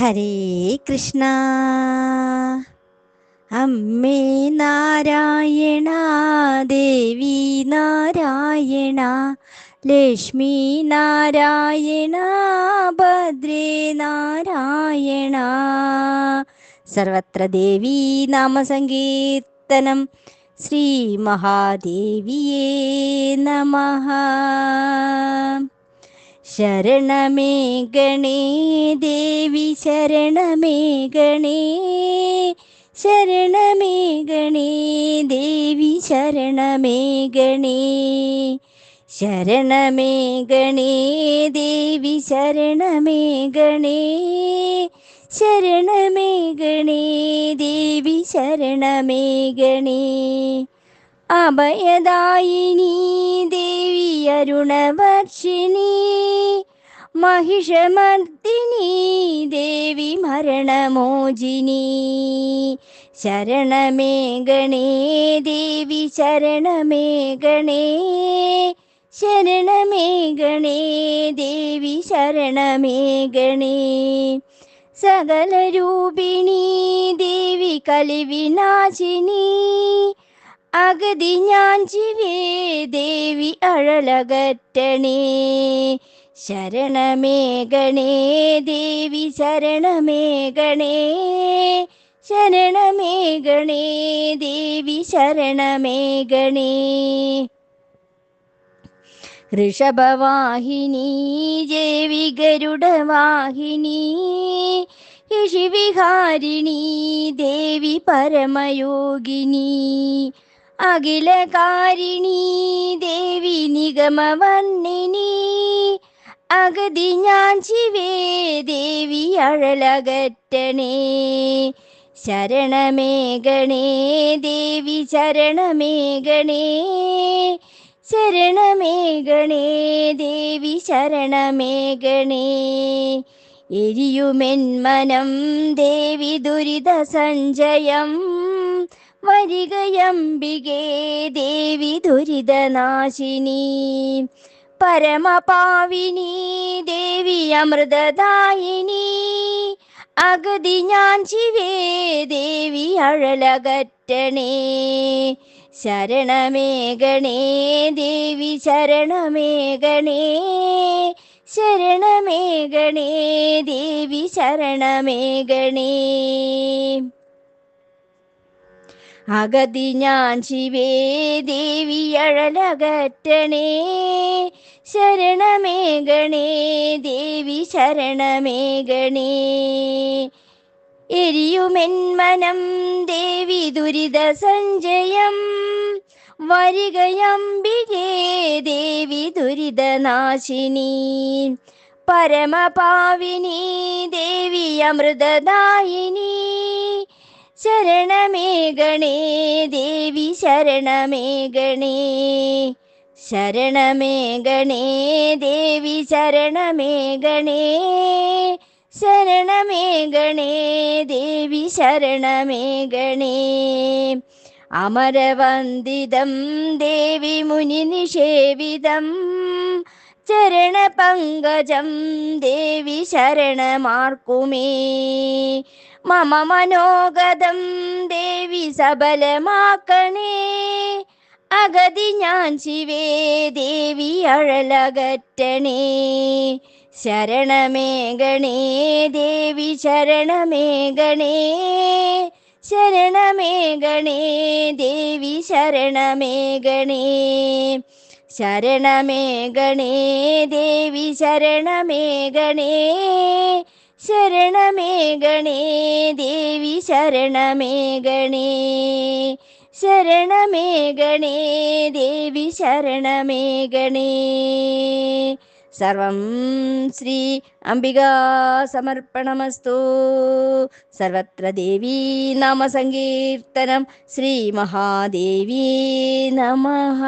ഹരേ കൃഷ്ണ. അമ്മേ നാരായണ ദേവി നാരായണ ലക്ഷ്മി നാരായണ ഭദ്രേ നാരായണ. സർവത്ര ദേവി നാമസങ്കീർത്തനം ശ്രീ മഹാദേവിയേ നമഃ. ശരണമേ ഗണേ ദേവി ശരണമേ ഗണേ. ശരണമേ ഗണേ ദേവി ശരണമേ ഗണേ. ശരണമേ ഗണേ ദേവി ശരണമേ ഗണേ. ശരണമേ ഗണേ ദേവി ശരണമേ ഗണേ. അഭയദായിനി ദേവി അരുണവർഷിണി മഹിഷമർദ്ദിനി ദേവി മരണമോചിനി ശരണമേ ഗണേ ദേവി ശരണമേ ഗണേ. ശരണമേ ഗണേ ദേവി ശരണമേ ഗണേ. സകലരൂപിണി ദേവി കലിവിനാശിനി അഗതി ഞാൻ ജീവേ ദേവി അഴലകറ്റണേ. ശരണമേ ഗണേ ദേവി ശരണമേ ഗണേ. ശരണമേ ഗണേ ദേവി ശരണമേ ഗണേ. ഋഷഭവാഹിനി ദേവി ഗരുഡവാഹിനി. ഋഷിവിഹാരിണി ദേവി പരമയോഗിനി. അഖിലകാരിണി ദേവി നിഗമവർണിനി അഗതി ഞാൻ ശിവേ ദേവി അഴലകറ്റണേ. ശരണമേ ഗണേ ദേവി ശരണമേ ഗണേ. ശരണമേ ഗണേ ദേവി ശരണമേ ഗണേ. എരിയുമെന്മനം ദേവി ദുരിത സഞ്ചയം. വരികയംബികേ ദേവി ദുരിതനാശിനി. പരമപാവിനി ദേവി അമൃതദായിനി. അഗതി ഞാൻ ശിവേ ദേവി അഴലകറ്റണേ. ശരണമേ ഗണേ ദേവി ശരണമേ ഗണേ. ശരണമേ ഗണേ ദേവി ശരണമേ ഗണേ. അഗതി ഞാൻ ശിവേ ദേവി അഴലകറ്റണേ. ശരണമേ ഗണേ ദേവി ശരണമേ എരിയുമെന്മനം ദേവി ദുരിത സഞ്ജയം. വരികയംബികേ ദേവി ദുരിതനാശിനി പരമപാവിനി ദേവി അമൃതദായിനി. ശരണമേ ഗണേ ദേവി ശരണമേ ഗണേ. ശരണമേ ഗണേ ദേവി ശരണമേ ഗണേ. ശരണമേ ഗണേ ദേവി ശരണമേ ഗണേ. അമരവന്ദിതം ദേവി മുനി നിഷേവിതം ചരണപങ്കജം ദേവി ശരണമാർക്കുമേ. മമ മനോഗതം ദേവി സബലമാക്കണേ. അഗതി ഞാൻ ശിവേ ദേവി അഴലകറ്റണേ. ശരണമേ ഗണേ ദേവി ശരണമേ ഗണേ. ശരണമേ ഗണേ ദേവി ശരണമേ ഗണേ. ശരണമേ ഗണേ ദേവി ശരണമേ ഗണേ. ശരണമേ ഗണേ ദേവി ശരണമേ ഗണേ. ശരണമേ ഗണേ ദേവി ശരണമേ ഗണേ. സർവം ശ്രീ അംബികാ സമർപ്പണമസ്തു. सर्वत्र देवी नाम सङ्कीर्तनं श्रीमहादेवी नमः।